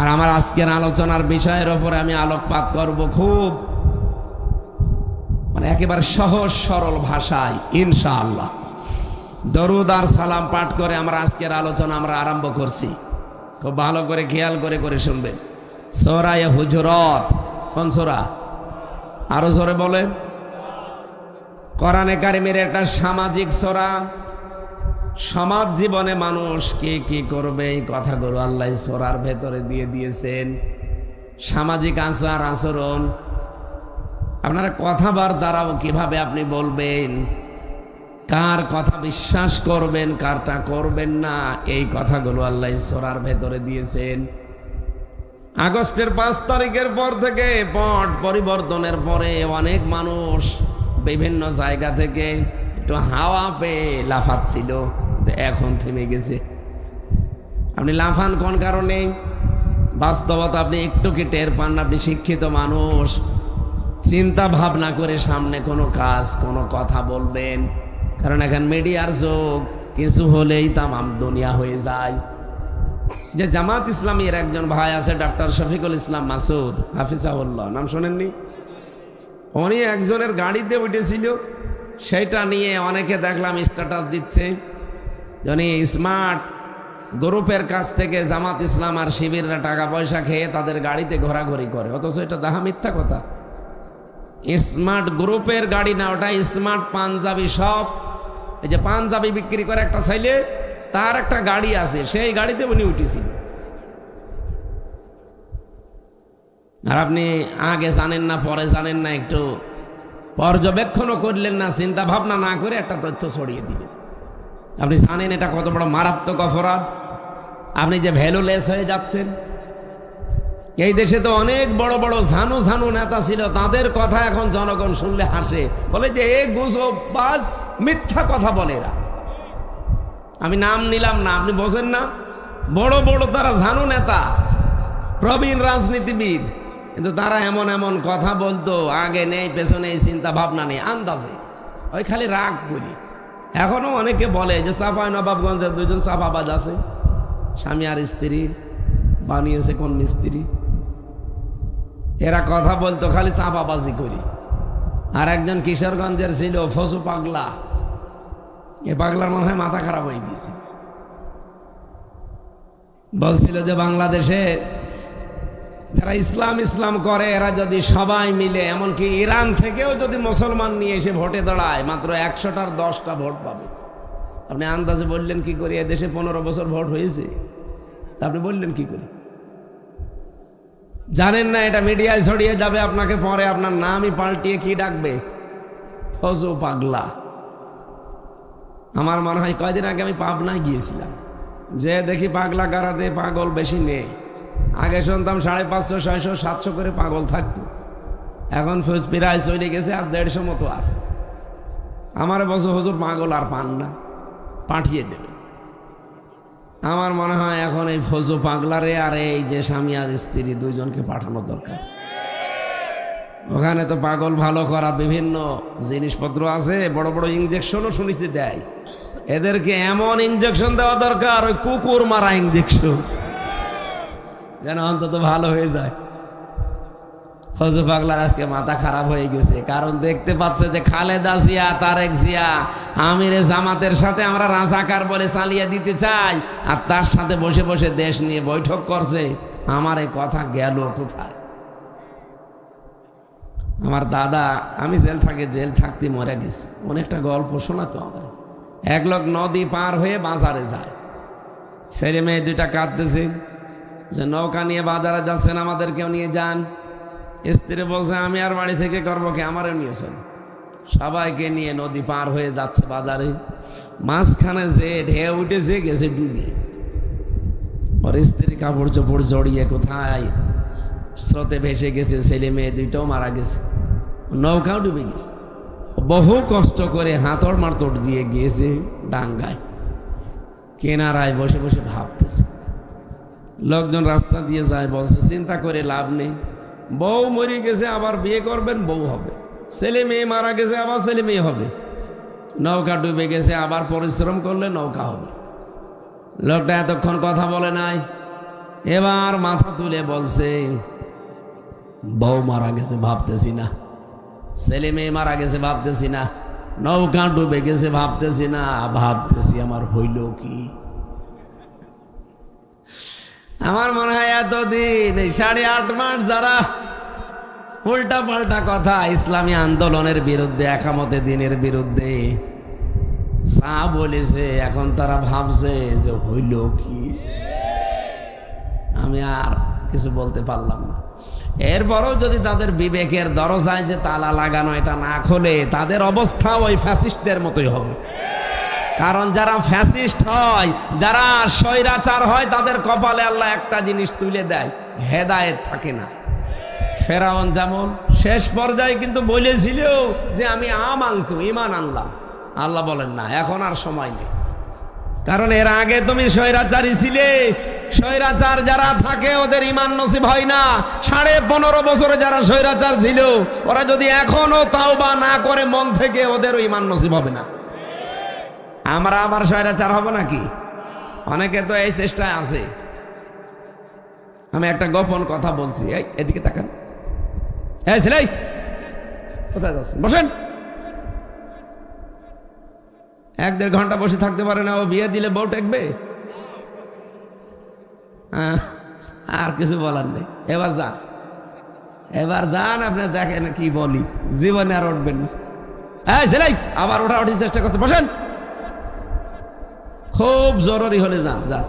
আর আমার আজকের আলোচনার বিষয়ের ওপরে আমি আলোকপাত করব খুব মানে একেবারে সহজ, সরল ভাষায়, ইনশাআল্লাহ। দরুদ আর সালাম পাঠ করে আমরা আজকের আলোচনা আমরা আরম্ভ করছি। খুব ভালো করে খেয়াল করে করে শুনবেন। সোরায় হুজরত, কোন সোরা? আরও জোরে বলেন। কোরআনে কারিমের একটা সামাজিক সোরা। সমাজ জীবনে মানুষ কে কি করবে? এই কথাগুলো আল্লাহ সোরার ভেতরে দিয়ে দিয়েছেন। সামাজিক আচার আচরণ। আপনারা কথাবার্তারাও কীভাবে আপনি বলবেন? কার কথা বিশ্বাস করবেন, কারটা করবেন না? এই কথাগুলো আল্লাহ সোরার ভেতরে দিয়েছেন। আগস্টের পাঁচ তারিখের পর থেকে পট পরিবর্তনের পরে অনেক মানুষ বিভিন্ন জায়গা থেকে একটু হাওয়া পেয়ে লাফাচ্ছিল। এখন থেমে গেছে। আপনি লাফান কোন কারণে? বাস্তবতা আপনি একটু কি টের পান আপনি শিক্ষিত মানুষ। চিন্তা ভাবনা করে সামনে কোনো কাজ, কোনো কথা বলবেন। কারণ এখন মিডিয়ার যুগ, কিছু হলেই তামাম দুনিয়া হয়ে যায়। যে জামাত ইসলামীর একজন ভাই আছে, ডাক্তার শফিকুল ইসলাম মাসুদ হাফিজাউল্লাহ নাম শোনেননি? উনি একজনের গাড়িতে উঠেছিল, সেটা নিয়ে অনেকে দেখলাম স্ট্যাটাস দিচ্ছে। উনি স্মার্ট গ্রুপের কাছ থেকে জামাত ইসলাম আর শিবিররা টাকা পয়সা খেয়ে তাদের গাড়িতে ঘোরাঘুরি করে। অথচ এটা দাহা মিথ্যা কথা। স্মার্ট গ্রুপের গাড়ি না ওটা স্মার্ট পাঞ্জাবি সব এই যে পাঞ্জাবি বিক্রি করে একটা ছেলে, তার একটা গাড়ি আছে, সেই গাড়িতে উনি উঠেছিল। আর আপনি আগে জানেন না, পরে জানেন না, একটু পর্যবেক্ষণও করলেন না চিন্তা ভাবনা না করে একটা তথ্য ছড়িয়ে দিলেন। আপনি জানেন এটা কত বড় মারাত্মক অপরাধ? আপনি যে ভ্যালুলেস হয়ে যাচ্ছেন। এই দেশে তো অনেক বড় বড় ঝানু ঝানু নেতা ছিল, তাদের কথা এখন জনগণ শুনলে হাসে। বলে যে, এ গুজব মিথ্যা কথা বলে এরা। আমি নাম নিলাম না, আপনি বোঝেন না? বড় বড় তারা ঝানু নেতা, প্রবীণ রাজনীতিবিদ, কিন্তু তারা এমন এমন কথা বলতো, আগে নেই পেছনে চিন্তা ভাবনা নেই, আন্দাজে। ওই খালি রাগ করি। এখনও অনেকে বলে যে চাপাই নবাবগঞ্জের দুজন চাপাবাজ আছে। স্বামী আর স্ত্রী বানিয়েছে কোন মিস্ত্রি। এরা কথা বলতো খালি চাপাবাজি করি। আর একজন কিশোরগঞ্জের ছিল, ফসু পাগলা। এ পাগলার মনে হয় মাথা খারাপ হয়ে গিয়েছে। বলছিল যে বাংলাদেশে যারা ইসলাম ইসলাম করে, এরা যদি সবাই মিলে, এমনকি ইরান থেকেও যদি মুসলমান নিয়ে এসে ভোটে দাঁড়ায়, মাত্র একশোটার দশটা ভোট পাবে। আপনি আন্দাজে বললেন কি করে এদেশে পনেরো বছর ভোট হয়েছে? আপনি বললেন কি করে? জানেন না, এটা মিডিয়ায় ছড়িয়ে যাবে আপনাকে পরে, আপনার নামই পাল্টিয়ে কি ডাকবে? ফজু পাগলা। আমার মনে হয় কয়দিন আগে আমি পাবনায় গিয়েছিলাম। যে দেখি পাগলা গাড়াতে পাগল বেশি নেই। আগে শুনতাম সাড়ে পাঁচশো, ছয়শো, সাতশো করে পাগল থাকতো। এখন প্রায় চলে গেছে আর দেড়শো মতো আছে। আমার বছর হজুর পাগল আর পান না, পাঠিয়ে দেবে। আমার মনে হয় এখন এই ফজু পাগলারে আর এই যে স্বামী আর স্ত্রী দুইজনকে পাঠানো দরকার। ওখানে তো পাগল ভালো করা বিভিন্ন জিনিসপত্র আছে, বড় বড় ইঞ্জেকশনও শুনেছি দেয়। এদেরকে এমন ইঞ্জেকশন দেওয়া দরকার, ওই কুকুর মারা ইঞ্জেকশন যেন অন্তত ভালো হয়ে যায়। ফজু পাগলার আজকে মাথা খারাপ হয়ে গেছে। কারণ দেখতে পাচ্ছে যে খালেদা জিয়া, তারেক জিয়া, আমিরে জামাতের সাথে আমরা রাজাকার বলে চালিয়ে দিতে চাই আর তার সাথে বসে বসে দেশ নিয়ে বৈঠক করছে। আমার এই কথা গেল কোথায়? আমার দাদা, আমি জেল থাকে, জেল থাকতে মরে গেছি। অনেকটা গল্প শোনাতো আমার এক লোক নদী পার হয়ে বাজারে যায়। ছেলে মেয়ে দুইটা কাঁদতেছে। যে নৌকা নিয়ে বাজারে যাচ্ছেন, আমাদেরকেও নিয়ে যান। স্ত্রী বলছে, আমি আর বাড়ি থেকে করব কি? আমারও নিয়েছেন সবাইকে নিয়ে নদী পার হয়ে যাচ্ছে বাজারে। মাঝখানে যে ঢেউ উঠেছে, গেছে ডুবে। ওর স্ত্রী কাপড় চোপড় জড়িয়ে কোথায়? স্রোতে ভেসে গেছে, ছেলে মেয়ে দুইটাও মারা গেছে। নৌকাও ডুবে গেছে। বহু কষ্ট করে হাতড় মারতড় দিয়ে গিয়েছে ডাঙ্গায়। কেনারায় বসে বসে ভাবতেছে। লোকজন রাস্তা দিয়ে যায়, বলছে, চিন্তা করে লাভ নেই। বউ মরে গেছে, আবার বিয়ে করবেন, বউ হবে। ছেলে মেয়ে মারা গেছে, আবার ছেলে মেয়ে হবে। নৌকা ডুবে গেছে, আবার পরিশ্রম করলে নৌকা হবে। লোকটা এতক্ষণ কথা বলে নাই। এবার মাথা তুলে বলছে, বউ মারা গেছে, ভাবতেছি না। ছেলে মেয়ে মারা গেছে, ভাবতেছি না। নৌকা ডুবে গেছে, ভাবতেছি না। ভাবতেছি আমার হইল কি? আমার মনে হয় এতদিন এই সাড়ে আট মাস যারা উল্টা পাল্টা কথা ইসলামী আন্দোলনের বিরুদ্ধে, একামতে দিনের বিরুদ্ধে যা বলেছে, এখন তারা ভাবছে যে হইল কি? আমি আর কিছু বলতে পারলাম না। এরপরও যদি তাদের বিবেকের দরজায় যে তালা লাগানো এটা না খোলে, তাদের অবস্থা ওই ফ্যাসিস্টদের মতোই হবে। কারণ যারা ফ্যাসিস্ট হয়, যারা স্বৈরাচার হয়, তাদের কপালে আল্লাহ একটা জিনিস তুলে দেয়, হেদায়েত থাকে না। ফেরাউন যেমন শেষ পর্যায়ে কিন্তু বলেছিল যে আমি আম আনতো ইমান আনলাম। আল্লাহ বলেন, না, এখন আর সময় নেই। কারণ এর আগে তুমি স্বৈরাচারী ছিলে। স্বৈরাচার যারা থাকে, ওদের ইমান নসিব হয় না। সাড়ে পনেরো বছরে যারা স্বৈরাচার ছিল, ওরা যদি এখনও তাও বা না করে, মন থেকে ওদেরও ইমান নসিব হবে না। আমরা আবার স্বৈরাচার হব নাকি? অনেকে তো এই চেষ্টায় আছে। আমি একটা গোপন কথা বলছি। এই, এদিকে তাকান। এই ছেলে কোথায় যাচ্ছেন? বসেন। এক দেড় ঘণ্টা বসে থাকতে পারে না, ও বিয়ে দিলে বউ টেকবে? আর কিছু বলার নেই। এবার যান। এবার যান, আপনি দেখেন কি বলি। জীবনে আর উঠবেন না। এই ছেলে আবার ওঠা উঠি চেষ্টা করছে। বসেন। খুব জরুরি হলে যান যান।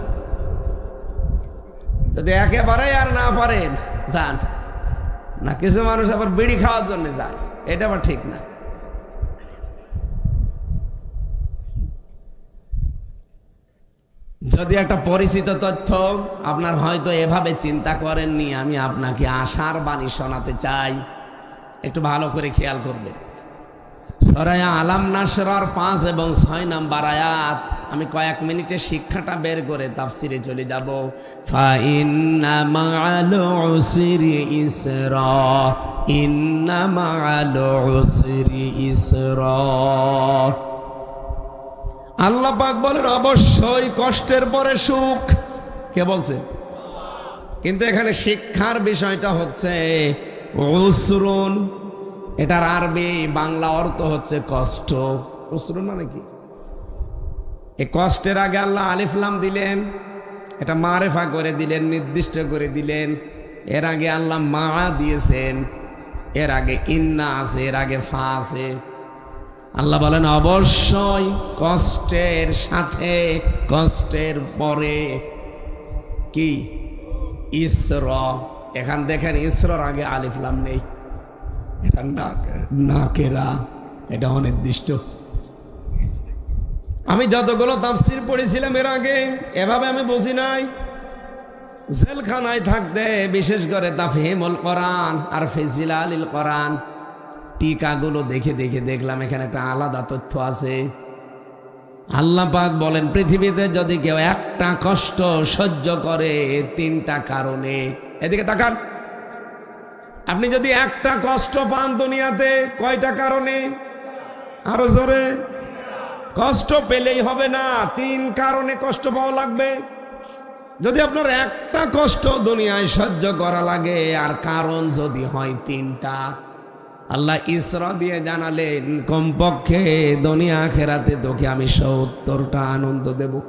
যদি একেবারে আর না পারেন, যান। না, কিছু মানুষ আবার বিড়ি খাওয়ার জন্য যায়। এটা আবার ঠিক না। যদি একটা পরিচিত তথ্য আপনার হয়তো এভাবে চিন্তা করেননি, আমি আপনাকে আশার বাণী শোনাতে চাই। একটু ভালো করে খেয়াল করবেন। সরায়া আলাম নাসরার পাঁচ এবং ছয় নাম্বার আয়াত। আমি কয়েক মিনিটে শিক্ষাটা বের করে তাফসিরে চলে যাব। আল্লাহ পাক বলেন, অবশ্যই কষ্টের পরে সুখ। কে বলছে? কিন্তু এখানে শিক্ষার বিষয়টা হচ্ছে, উসরুন এটার আরবি, বাংলা অর্থ হচ্ছে কষ্ট। উসরুন মানে কি? এই কষ্টের আগে আল্লাহ আলিফলাম দিলেন, এটা মারেফা করে দিলেন, নির্দিষ্ট করে দিলেন। এর আগে আল্লাহ মা দিয়েছেন, এর আগে ইন্না আছে, এর আগে ফা আছে। আল্লাহ বলেন, অবশ্যই কষ্টের সাথে, কষ্টের পরে কি? ইসর। এখান দেখেন, ইসরর আগে আলিফলাম নেই। এটা না কেরা, এটা অনির্দিষ্ট। আমি যতগুলো তাফসির পড়েছিলাম এর আগে, এভাবে আমি বুঝি নাই। জেলখানায় থাকতে বিশেষ করে তাফহিমুল কোরআন আর ফেজিলা আলিল কোরআন, টিকাগুলো দেখে দেখে দেখলাম, এখানে একটা আলাদা তথ্য আছে। আল্লাহ পাক বলেন, পৃথিবীতে যদি কেউ একটা কষ্ট সহ্য করে তিনটা কারণে, এদিকে তাকান। আপনি যদি একটা কষ্ট পান দুনিয়াতে, কয়টা কারণে? আরও জোরে। কষ্ট পেলেই হবে না, তিন কারণে কষ্ট পাওয়া লাগবে। যদি আপনার একটা কষ্ট দুনিয়ায় সহ্য করা লাগে, আর কারণ যদি হয় তিনটা, আল্লাহ ইসরা দিয়ে জানালেন, কমপক্ষে দুনিয়া খেরাতে তোকে আমি সত্তরটা আনন্দ দেব।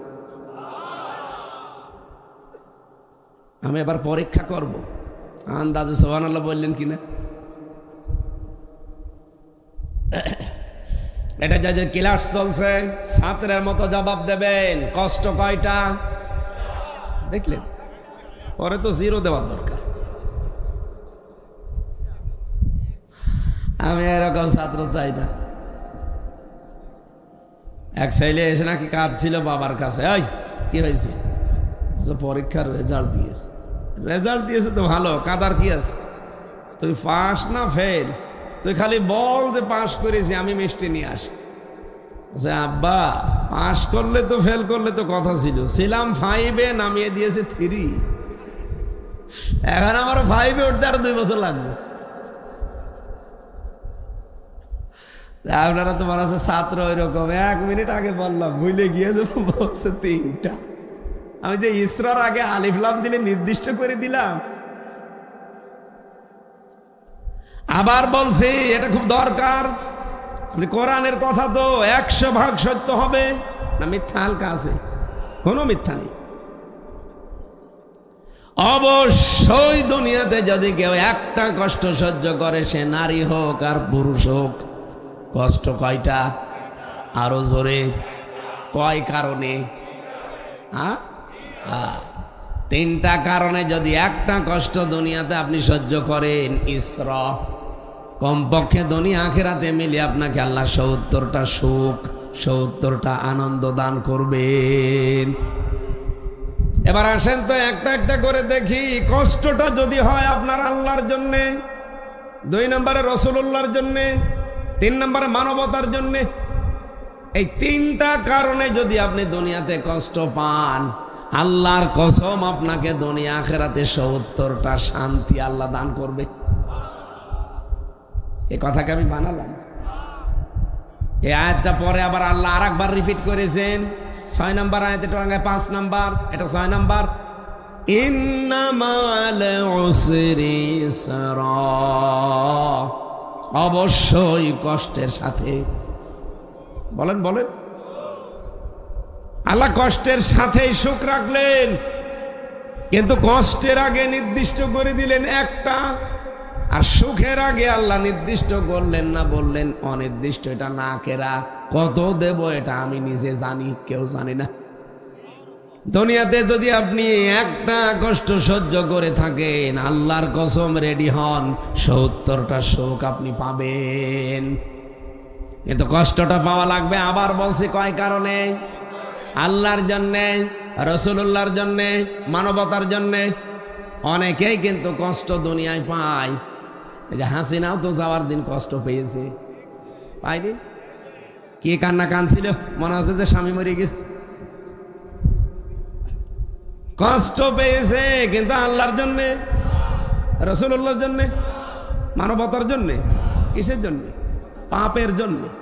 আমি এবার পরীক্ষা করব। আন্দাজে সোহান আল্লাহ বললেন কিনা? এটা যা যে ক্লাস চলছে, ছাত্রের মতো জবাব দেবেন। কষ্ট কয়টা? দেখলেন? পরে তো জিরো দেওয়ার দরকার। আমি এরকম ছাত্র চাই না। এক ছেলে এসে নাকি কাজ ছিল বাবার কাছে। ওই কি হয়েছে? পরীক্ষার রেজাল্ট দিয়েছে। রেজাল্ট দিয়েছে তো ভালো কাদার কি আছে? তুই পাস না ফেল তুই খালি বল যে পাস করেছি আমি মিষ্টি নিয়ে আসি। বলছে, আব্বা পাস করলে তো ফেল করলে তো কথা ছিল। ছিলাম ফাইভে নামিয়ে দিয়েছে থ্রি এখন আমার ফাইভে উঠতে আর দুই বছর লাগবে। আপনারা তোমার আছে ছাত্র ওই রকম এক মিনিট আগে বললাম ভুলে গিয়েছে বলছে তিনটা। আমি যে ইসরার আগে আলিফলাম দিলে নির্দিষ্ট করে দিলাম। আবার বলছি, এটা খুব দরকার। কোরআনের কথা তো একশো ভাগ সত্য হবে, না মিথ্যা হালকা আছে? কোনো মিথ্যা নেই। অবশ্যই দুনিয়াতে যদি কেউ একটা কষ্ট সহ্য করে, সে নারী হোক আর পুরুষ হোক, কষ্ট কয়টা? আরও জোরে। কয় কারণে? হ্যাঁ? তিনটা কারণে যদি একটা কষ্ট দুনিয়াতে আপনি সহ্য করেন, ইসর। কমপক্ষে দুনিয়া আখেরাতে মিলে আপনাকে আল্লাহ সত্তরটা সুখ, সত্তরটা আনন্দ দান করবেন। এবার আসেন তো একটা একটা করে দেখি, কষ্টটা যদি হয় আপনার আল্লাহর জন্যে, দুই নম্বরে রসুল্লাহর জন্যে, তিন নম্বরে মানবতার জন্যে, এই তিনটা কারণে যদি আপনি দুনিয়াতে কষ্ট পান আল্লাহর কসম আপনাকে দুনিয়া আখেরাতে সত্তরটা শান্তি আল্লাহ দান করবে। এই কথাকে আমি বানালাম। এই আয়াতটা পরে আবার আল্লাহ আর একবার রিপিট করেছেন। ছয় নম্বর আয়াত এটা পাঁচ নাম্বার, এটা ছয় নাম্বার। অবশ্যই কষ্টের সাথে। বলেন বলেন। আল্লাহ কষ্টের সাথেই সুখ রাখলেন। কিন্তু কষ্টের আগে নির্দিষ্ট করে দিলেন একটা। আর সুখের আগে আল্লাহ নির্দিষ্ট করলেন না বললেন, অনির্দিষ্ট এটা না কেরা, কত দেব এটা আমি নিজে জানি, কেউ জানি না। দুনিয়াতে যদি আপনি একটা কষ্ট সহ্য করে থাকেন, আল্লাহর কসম রেডি হন, সত্তরটা সুখ আপনি পাবেন। কিন্তু কষ্টটা পাওয়া লাগবে আবার বলছি কয় কারণে? আল্লাহর জন্যে রসুল্লাহর জন্যে, মানবতার জন্যে অনেকেই কিন্তু কষ্ট দুনিয়ায় পায়। এই যে হাসিনাও তো যাওয়ার দিন কষ্ট পেয়েছে। পাইনি? কে কান্না কানছিল? মনে হচ্ছে যে স্বামী মরে গেছে। কষ্ট পেয়েছে কিন্তু আল্লাহর জন্যে রসুল্লাহর জন্যে, মানবতার জন্যে, কিসের জন্যে? পাপের জন্যে।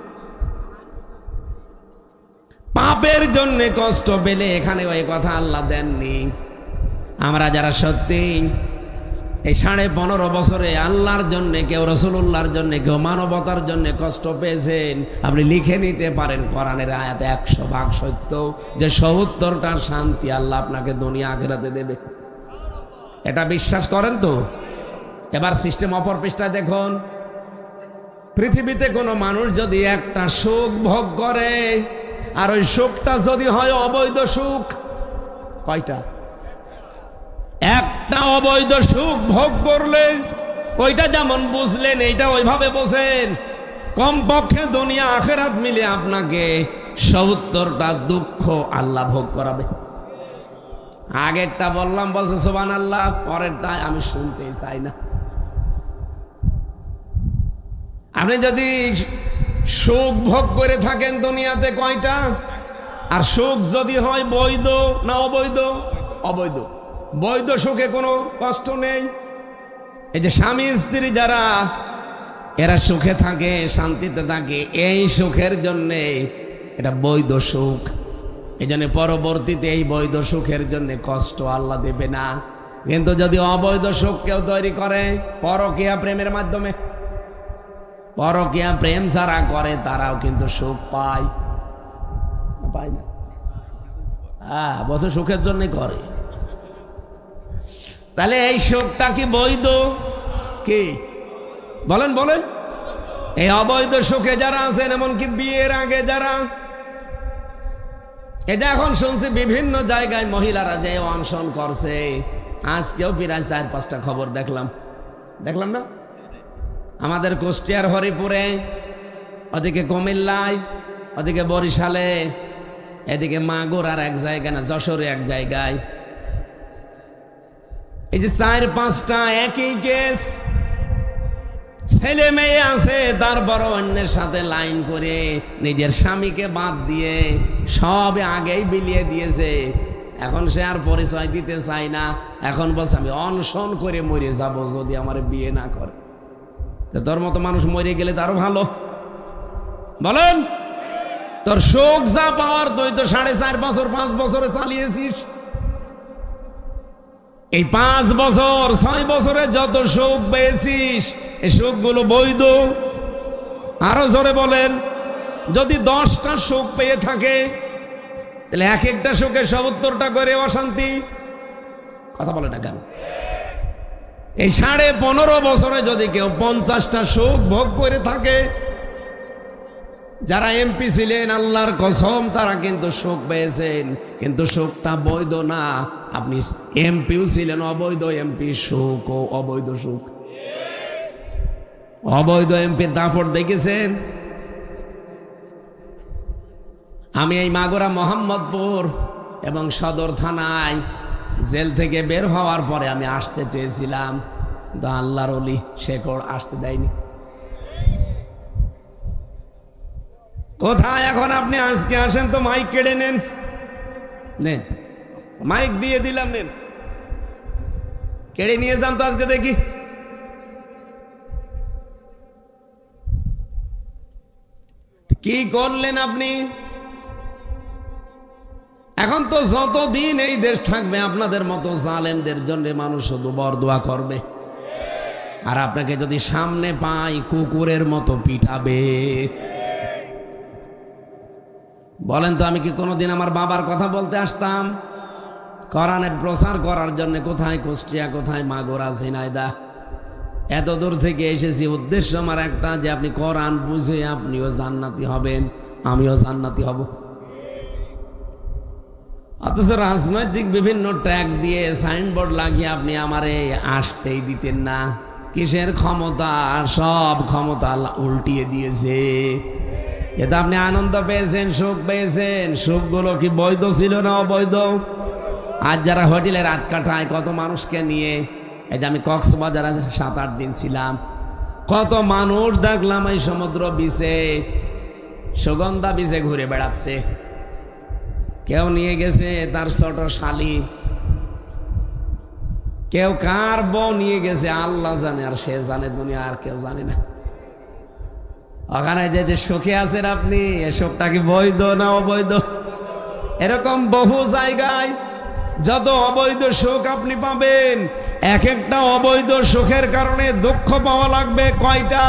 পাপের জন্যে কষ্ট পেলে এখানে ওই কথা আল্লাহ দেননি। আমরা যারা সত্যি, এই সাড়ে পনেরো বছরে আল্লাহর জন্য কেউ রসুল্লাহর জন্য কেউ, মানবতার জন্য কষ্ট পেয়েছেন, আপনি লিখে নিতে পারেন কোরআনের আয়াত একশো ভাগ সত্য যে সত্তরটার শান্তি আল্লাহ আপনাকে দুনিয়া আখেরাতে দেবে। এটা বিশ্বাস করেন তো? এবার সিস্টেম অপর পৃষ্ঠায় দেখুন। পৃথিবীতে কোনো মানুষ যদি একটা সুখ ভোগ করে আর ওই সুখটা যদি হয় অবৈধ সুখ। কয়টা? একটা অবৈধ সুখ ভোগ করলে, ওইটা যেমন বুঝলেন, এইটা ওইভাবে বোঝেন। কমপক্ষে দুনিয়া আখেরাত মিলে আপনাকে সত্তরটা দুঃখ আল্লাহ ভোগ করাবে। আগেরটা বললাম, বলছে সোবান আল্লাহ পরেরটা আমি শুনতেই চাই না। আপনি যদি সুখ ভোগ করে থাকেন দুনিয়াতে কয়টা? আর সুখ যদি হয় বৈধ না অবৈধ? অবৈধ। বৈধ সুখে কোনো কষ্ট নেই। এই যে স্বামী, স্ত্রী যারা, এরা সুখে থাকে, শান্তিতে থাকে, এই সুখের জন্যে এটা বৈধ সুখ। এই জন্য পরবর্তীতে এই বৈধ সুখের জন্য কষ্ট আল্লাহ দেবে না। কিন্তু যদি অবৈধ সুখ কেউ তৈরি করে, পরকিয়া প্রেমের মাধ্যমে পরকিয়া প্রেম যারা করে, তারাও কিন্তু সুখ পায়। পায় না। হ্যাঁ বছর সুখের জন্য করে। তাহলে এই সুখটা কি বৈধ? কি? বলেন বলেন। এই অবৈধ সুখে যারা আছেন, এমনকি বিয়ের আগে যারা এটা এখন শুনছি বিভিন্ন জায়গায় মহিলারা যে অনশন করছে। আজকেও প্রায় চার, পাঁচটা খবর দেখলাম। দেখলাম না? আমাদের কুষ্টিয়ার হরিপুরে, ওদিকে কুমিল্লায়, ওদিকে বরিশালে, এদিকে মাগুর আর এক জায়গায় না, যশোরে এক জায়গায়। এই যে চার পাঁচটা একই কেস ছেলে মেয়ে আছে তারপর অন্যের সাথে লাইন করে নিজের স্বামীকে বাদ দিয়ে সব আগেই বিলিয়ে দিয়েছে। এখন সে আর পরিচয় দিতে চায় না। এখন বলছে, আমি অনশন করে মরে যাব যদি আমার বিয়ে না করে। তো তোর মতো মানুষ মরে গেলে তারও ভালো। বলেন, তোর শোক যা পাওয়ার তুই তো সাড়ে চার বছর, পাঁচ বছরে চালিয়েছিস। এই পাঁচ বছর, ছয় বছরে যত সুখ পেয়েছিস এই সুখগুলো বৈধ। আরও জোরে বলেন, যদি দশটা সুখ পেয়ে থাকে, তাহলে এক একটা সুখে সত্তরটা করে অশান্তি। কথা বলে না কেন? এই সাড়ে পনেরো বছরে যদি কেউ পঞ্চাশটা সুখ ভোগ করে থাকে, যারা এমপি ছিলেন, আল্লাহর কসম, তারা কিন্তু সুখ পেয়েছেন। কিন্তু সুখটা বৈধ না। আপনি এমপিও ছিলেন, অবৈধ এমপি সুখ ও অবৈধ সুখ। অবৈধ এমপির দাপট দেখেছেন? আমি এই মাগুরা মোহাম্মদপুর এবং সদর থানায় জেল থেকে বের হওয়ার পরে আমি আসতে চেয়েছিলাম। কিন্তু আল্লাহর অলি শেকড় আসতে দেয়নি। কোথায় এখন আপনি? আজকে আসেন তো মাইক কেড়ে নেন। নেন। মাইক দিয়ে দিলাম, নেন। কেড়ে নিয়ে যান তো আজকে দেখি। কি করলেন আপনি? এখন তো যতদিন এই দেশ থাকবে, আপনাদের মতো জালেমদের জন্য মানুষ শুধু বরদোয়া করবে। আর আপনাকে যদি সামনে পাই, কুকুরের মতো পিটাবে। বলেন তো, আমি কি কোনোদিন আমার বাবার কথা বলতে আসতাম? কোরআনের প্রচার করার জন্য কোথায় কুষ্টিয়া, কোথায় মাগুরা, ঝিনাইদা? এত দূর থেকে এসেছি, উদ্দেশ্য আমার একটা যে আপনি কোরআন বুঝে আপনিও জান্নাতি হবেন, আমিও জান্নাতি হব। অথচ রাজনৈতিক বিভিন্ন ট্যাগ দিয়ে সাইনবোর্ড লাগিয়ে আপনি আমারে আসতেই দিতেন না। কিসের ক্ষমতা? সব ক্ষমতা উল্টিয়ে দিয়েছে। এতে আপনি আনন্দ পেয়েছেন, সুখ পেয়েছেন। সুখগুলো কি বৈধ ছিল না অবৈধ? আজ যারা হোটেলে রাত কাটায়, কত মানুষকে নিয়ে, এই যে আমি কক্সবাজারে সাত আট দিন ছিলাম, কত মানুষ দেখলাম এই সমুদ্র বিচে, সুগন্ধা বিচে ঘুরে বেড়াচ্ছে। কেউ নিয়ে গেছে তার ছোট শালি। কেউ কার বউ নিয়ে গেছে, আল্লাহ জানে, আর সে জানে দুনিয়া আর কেউ জানে না। ওখানে যে যে সুখে আছেন আপনি, এ সুখটা কি বৈধ না অবৈধ? এরকম বহু জায়গায় যত অবৈধ সুখ আপনি পাবেন, এক একটা অবৈধ সুখের কারণে দুঃখ পাওয়া লাগবে কয়টা?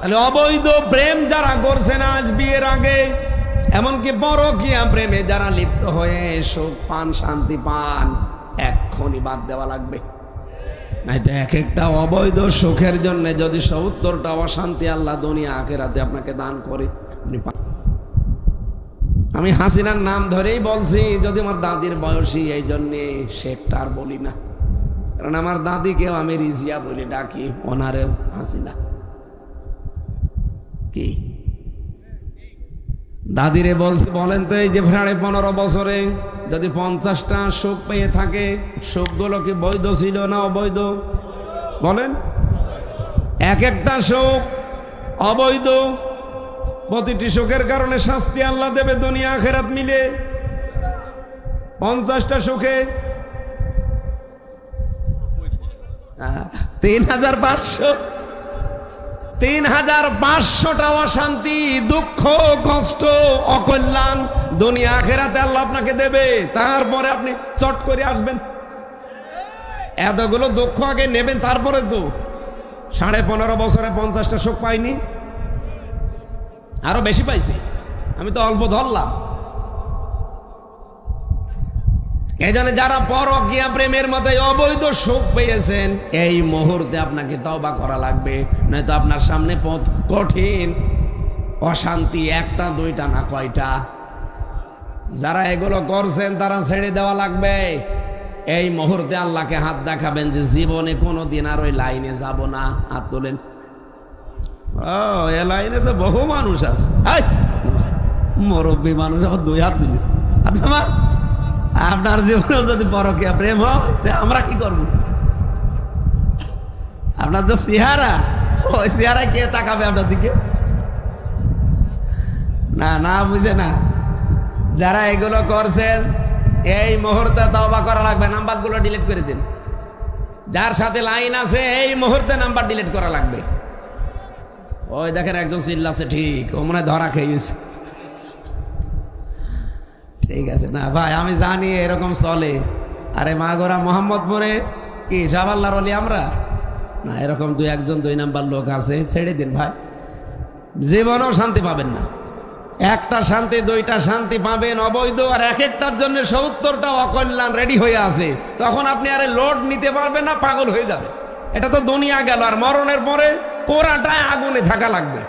তাহলে অবৈধ প্রেম যারা করছেন আজ বিয়ের আগে এমনকি বড় কিয়া প্রেমে যারা লিপ্ত হয়ে সুখ পান, শান্তি পান, এক্ষুনি বাদ দেওয়া লাগবে। নাইতো এক একটা অবৈধ সুখের জন্য যদি সত্তরটা অশান্তি আল্লাহ দুনিয়া আখেরাতে আপনাকে দান করে আমি হাসিনার নাম ধরেই বলছি, যদি আমার দাদির বয়সী, এই জন্যে শেখটা আর বলি না। কারণ আমার দাদিকেও আমি রিজিয়া বলি ডাকি, ওনারেও হাসিনা। কি? দাদিরে বলছে, বলেন তো এই যে সাড়ে পনেরো বছরে যদি পঞ্চাশটা সুখ পেয়ে থাকে, সুখগুলো কি বৈধ ছিল না অবৈধ? বলেন। এক একটা সুখ অবৈধ, প্রতিটি সুখের কারণে শাস্তি আল্লাহ দেবে দুনিয়া আখেরাত মিলে। পঞ্চাশটা সুখে তিন হাজার পাঁচশো। তিন হাজার পাঁচশোটা অশান্তি, দুঃখ, কষ্ট, অকল্যাণ দুনিয়া আখেরাতে আল্লাহ আপনাকে দেবে। তারপরে আপনি চট করে আসবেন। এতগুলো দুঃখ আগে নেবেন, তারপরে তো। সাড়ে পনেরো বছরে পঞ্চাশটা সুখ পাইনি। আরও বেশি পাইছি। আমি তো অল্প ধরলাম। এই জন্য যারা পরকিয়া প্রেমের মধ্যে অবৈধ সুখ পেয়েছেন, এই মুহূর্তে আপনাকে তবা করা লাগবে। নয়তো আপনার সামনে পথ কঠিন। অশান্তি একটা, দুইটা না কয়টা? যারা এগুলো করছেন, তারা ছেড়ে দেওয়া লাগবে। এই মুহূর্তে আল্লাহকে হাত দেখাবেন যে জীবনে কোনো দিন আর ওই লাইনে যাব না। হাত তোলেন। ও লাইনে তো বহু মানুষ আছে। মুরব্বী মানুষ আবার দুই হাত তোমার আপনার জীবনে যদি পরকিয়া প্রেম তা আমরা কি করব? আপনার যে চেহারা, ওই চেহারা কে তাকাবে আপনার দিকে? না না, বুঝে না। যারা এগুলো করছেন, এই মুহূর্তে তওবা করা লাগবে, নাম্বারগুলো ডিলিট করে দিন। যার সাথে লাইন আছে, এই মুহূর্তে নাম্বার ডিলিট করা লাগবে। ওই দেখেন একজন চিল্লাচ্ছে, ঠিক, ও মনে ধরা খেয়েছে। ঠিক আছে। না, ভাই, আমি জানি এরকম চলে। আরে মা গোরা মোহাম্মদপুরে কি শাহবাল্লার অলি আমরা? না, এরকম দুই একজন দুই নাম্বার লোক আছে, ছেড়ে দিন ভাই। জীবনেও শান্তি পাবেন না। একটা শান্তি, দুইটা শান্তি পাবেন অবৈধ, আর এক একটার জন্য সত্তরটা অকল্যাণ রেডি হয়ে আছে। তখন আপনি আরে লোড নিতে পারবেন না, পাগল হয়ে যাবে এটা তো দুনিয়া গেল, আর মরণের পরে পোড়াটায় আগুনে থাকা লাগবে।